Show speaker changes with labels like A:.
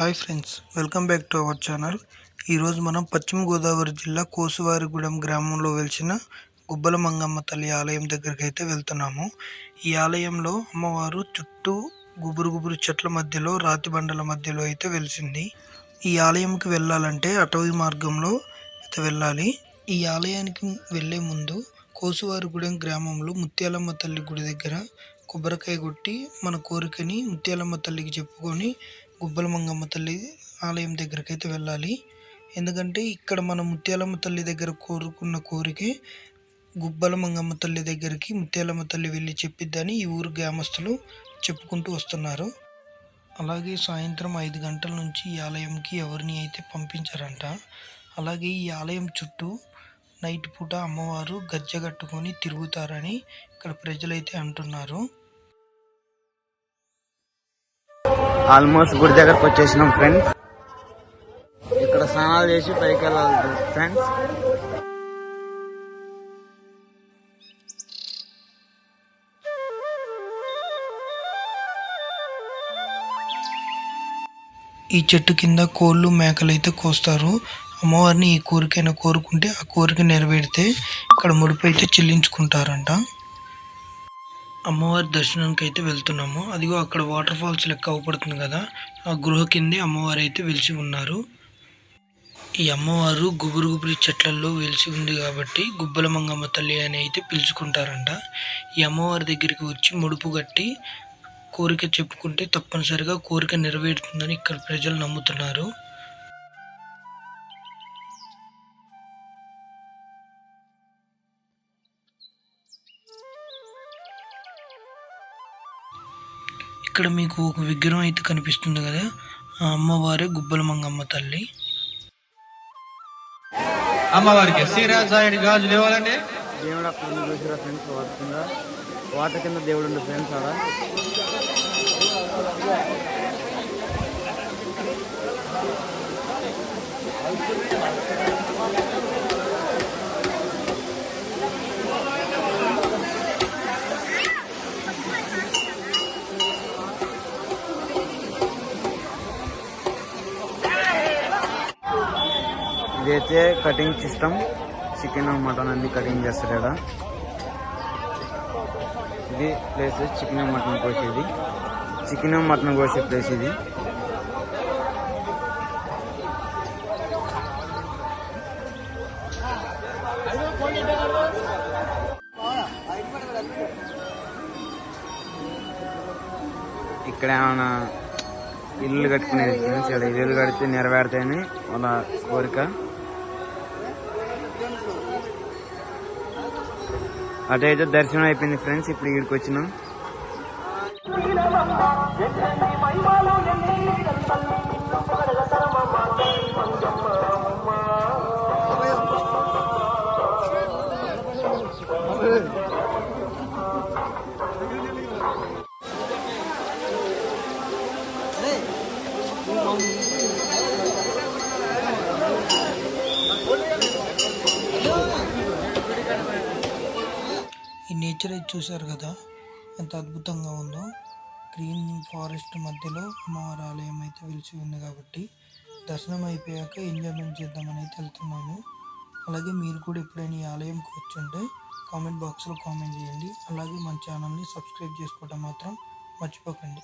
A: Hi friends welcome back to our channel. ఈరోజు మనం పశ్చిమ గోదావరి జిల్లా కోసువారిగూడెం గ్రామంలో వెలిసిన గుబ్బల మంగమ్మ తల్లి ఆలయం దగ్గరికి అయితే వెళ్తున్నాము. ఈ ఆలయంలో అమ్మవారు చుట్టూ గుబురు గుబురు చెట్ల మధ్యలో రాతి బండల మధ్యలో అయితే వెలిసింది. ఈ ఆలయంకి వెళ్ళాలంటే అటవీ మార్గంలో అయితే వెళ్ళాలి. ఈ ఆలయానికి వెళ్ళే ముందు కోసువారిగూడెం గ్రామంలో ముత్యాలమ్మ తల్లి గుడి దగ్గర కొబ్బరికాయ కొట్టి మన కోరికని ముత్యాలమ్మ తల్లికి చెప్పుకొని గుబ్బల మంగమ్మ తల్లి ఆలయం దగ్గరికి అయితే వెళ్ళాలి. ఎందుకంటే ఇక్కడ మన ముత్యాలమ్మ తల్లి దగ్గర కోరుకున్న కోరికే గుబ్బల మంగమ్మ తల్లి దగ్గరికి ముత్యాలమ్మ తల్లి వెళ్ళి చెప్పిద్దని ఈ ఊరు గ్రామస్తులు చెప్పుకుంటూ వస్తున్నారు. అలాగే సాయంత్రం ఐదు గంటల నుంచి ఈ ఆలయంకి ఎవరిని అయితే పంపించారంట అలాగే ఈ ఆలయం చుట్టూ నైట్ పూట అమ్మవారు గజ్జె కట్టుకొని తిరుగుతారని ఇక్కడ ప్రజలైతే అంటున్నారు.
B: ఆల్మోస్ట్ గుడి దగ్గరకు వచ్చేసినాం ఫ్రెండ్స్ ఇక్కడ స్నానాలు చేసి పైకి వెళ్ళాలి ఫ్రెండ్స్
A: ఈ చెట్టు కింద కోళ్ళు మేకలు అయితే కోస్తారు. అమ్మవారిని ఈ కోరికైనా కోరుకుంటే ఆ కోరిక నెరవేరితే ఇక్కడ ముడిపు అయితే చెల్లించుకుంటారంట. అమ్మవారి దర్శనానికి అయితే వెళ్తున్నాము. అదిగో అక్కడ వాటర్ ఫాల్స్ లెక్క అవపడుతుంది కదా. ఆ గృహ కిందే అమ్మవారు అయితే వెలిసి ఉన్నారు. ఈ అమ్మవారు గుబురు గుబురి చెట్లల్లో వెలిసి ఉంది కాబట్టి గుబ్బల మంగమ్మ తల్లి అని అయితే పిలుచుకుంటారంట. ఈ అమ్మవారి దగ్గరికి వచ్చి ముడుపు కట్టి కోరిక చెప్పుకుంటే తప్పనిసరిగా కోరిక నెరవేరుతుందని ఇక్కడ ప్రజలు నమ్ముతున్నారు. ఇక్కడ మీకు ఒక విగ్రహం అయితే కనిపిస్తుంది కదా ఆ అమ్మవారే గుబ్బల మంగమ్మ తల్లి.
C: అమ్మవారికి శ్రీరాజాయుడి గాజులు ఇవ్వాలండి
B: దేవుడు అక్కడ చూసిరా ఫ్రెండ్స్ వాటర్ కింద వాటర్ కింద దేవుడు ఫ్రెండ్స్ అలా ఇదైతే కటింగ్ సిస్టమ్. చికెన్ మటన్ అన్ని కటింగ్ చేస్తారు ఇక్కడ. ఇది ప్లేస్ చికెన్ మటన్ కోసేది. చికెన్ మటన్ కోసే ప్లేస్ ఇది. ఇక్కడ ఏమైనా ఇల్లు కట్టుకునేది? ఇల్లు కడితే నెరవేరుతాయని వాళ్ళ కోరిక. అటైతే దర్శనం అయిపోయింది ఫ్రెండ్స్ ఇప్పుడు ఇక్కడికి వచ్చినాం.
A: ఈ నేచర్ అయితే చూశారు కదా? ఎంత అద్భుతంగా ఉందో. గ్రీన్ ఫారెస్ట్ మధ్యలో అమ్మవారి ఆలయం అయితే వెలిసి ఉంది కాబట్టి దర్శనం అయిపోయాక ఎంజాయ్మెంట్ చేద్దామని అయితే వెళ్తున్నాము. అలాగే మీరు కూడా ఎప్పుడైనా ఈ ఆలయంకి వచ్చుంటే కామెంట్ బాక్స్లో కామెంట్ చేయండి. అలాగే మన ఛానల్ని సబ్స్క్రైబ్ చేసుకోవడం మాత్రం మర్చిపోకండి.